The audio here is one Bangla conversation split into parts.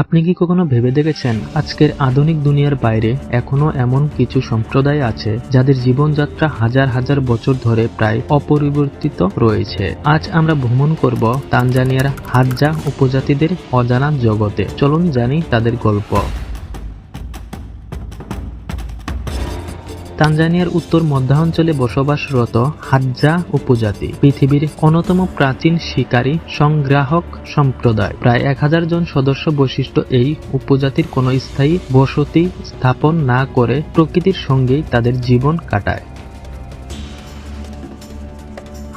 আপনি কি কখনো ভেবে দেখেছেন আজকের আধুনিক দুনিয়ার বাইরে এখনও এমন কিছু সম্প্রদায় আছে যাদের জীবনযাত্রা হাজার হাজার বছর ধরে প্রায় অপরিবর্তিত রয়েছে? আজ আমরা ভ্রমণ করব তানজানিয়ার হাজ্জা উপজাতিদের অজানা জগতে। চলুন জানি তাদের গল্প। তানজানিয়ার উত্তর মধ্যাঞ্চলে বসবাসরত হাজ্জা উপজাতি। পৃথিবীর অন্যতম প্রাচীন শিকারী সংগ্রাহক সম্প্রদায়। প্রায় এক হাজার জন সদস্য বৈশিষ্ট্য এই উপজাতির কোনো স্থায়ী বসতি স্থাপন না করে প্রকৃতির সঙ্গেই তাদের জীবন কাটায়।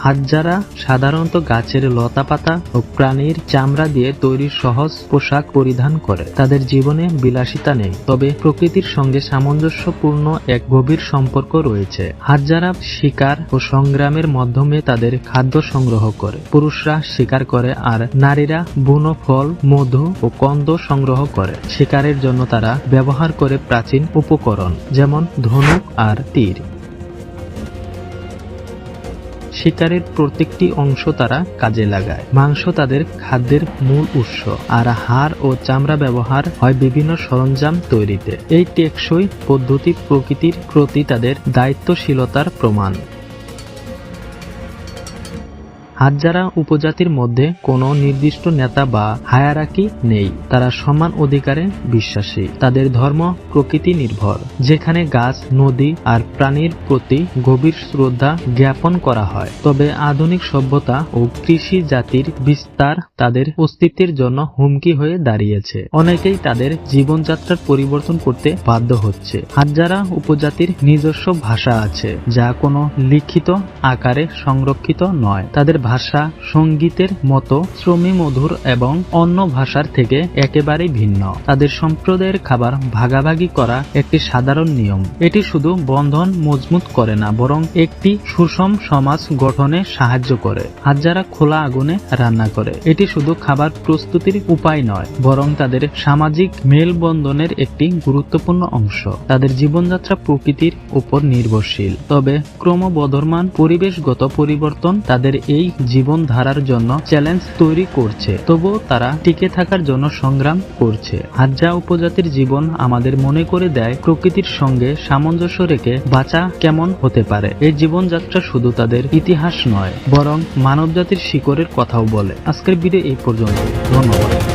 হাজ্জারা সাধারণত গাছের লতাপাতা ও প্রাণীর চামড়া দিয়ে তৈরি সহজ পোশাক পরিধান করে। তাদের জীবনে বিলাসিতা নেই, তবে প্রকৃতির সঙ্গে সামঞ্জস্যপূর্ণ এক গভীর সম্পর্ক রয়েছে। হাজ্জারা শিকার ও সংগ্রামের মাধ্যমে তাদের খাদ্য সংগ্রহ করে। পুরুষরা শিকার করে আর নারীরা বুনো ফল, মধু ও কন্দ সংগ্রহ করে। শিকারের জন্য তারা ব্যবহার করে প্রাচীন উপকরণ, যেমন ধনুক আর তীর। শিকারের প্রত্যেকটি অংশ তারা কাজে লাগায়। মাংস তাদের খাদ্যের মূল উৎস, আর হাড় ও চামড়া ব্যবহার হয় বিভিন্ন সরঞ্জাম তৈরিতে। এই টেকসই পদ্ধতি প্রকৃতির প্রতি তাদের দায়িত্বশীলতার প্রমাণ। হাজারা উপজাতির মধ্যে কোনো নির্দিষ্ট নেতা বা হায়ারাকি নেই। তারা সমান অধিকারে বিশ্বাসী। তাদের ধর্ম প্রকৃতি নির্ভর যেখানে গাছ, নদী আর প্রাণীর প্রতি গভীর শ্রদ্ধা জ্ঞাপন করা হয়। তবে আধুনিক সভ্যতা ও কৃষি জাতির বিস্তার তাদের অস্তিত্বের জন্য হুমকি হয়ে দাঁড়িয়েছে। অনেকেই তাদের জীবনযাত্রার পরিবর্তন করতে বাধ্য হচ্ছে। হাজারা উপজাতির নিজস্ব ভাষা আছে, যা কোনো লিখিত আকারে সংরক্ষিত নয়। তাদের ভাষা সঙ্গীতের মতো শ্রমী মধুর এবং অন্য ভাষার থেকে একেবারেই ভিন্ন। তাদের সম্প্রদায়ের খাবার ভাগাভাগি করা একটি সাধারণ নিয়ম। এটি শুধু বন্ধন মজবুত করে না, বরং একটি সুষম সমাজ গঠনে সাহায্য করে। হাজারা খোলা আগুনে রান্না করে। এটি শুধু খাবার প্রস্তুতির উপায় নয়, বরং তাদের সামাজিক মেলবন্ধনের একটি গুরুত্বপূর্ণ অংশ। তাদের জীবনযাত্রা প্রকৃতির উপর নির্ভরশীল। তবে ক্রমবর্ধমান পরিবেশগত পরিবর্তন তাদের এই জীবনধারার জন্য চ্যালেঞ্জ তৈরি করছে। তবুও তারা টিকে থাকার জন্য সংগ্রাম করছে। হাজ্জা উপজাতির জীবন আমাদের মনে করে দেয় প্রকৃতির সঙ্গে সামঞ্জস্য রেখে বাঁচা কেমন হতে পারে। এই জীবনযাত্রা শুধু তাদের ইতিহাস নয়, বরং মানবজাতির শিকড়ের কথাও বলে। আজকের ভিডিও এই পর্যন্ত ধন্যবাদ।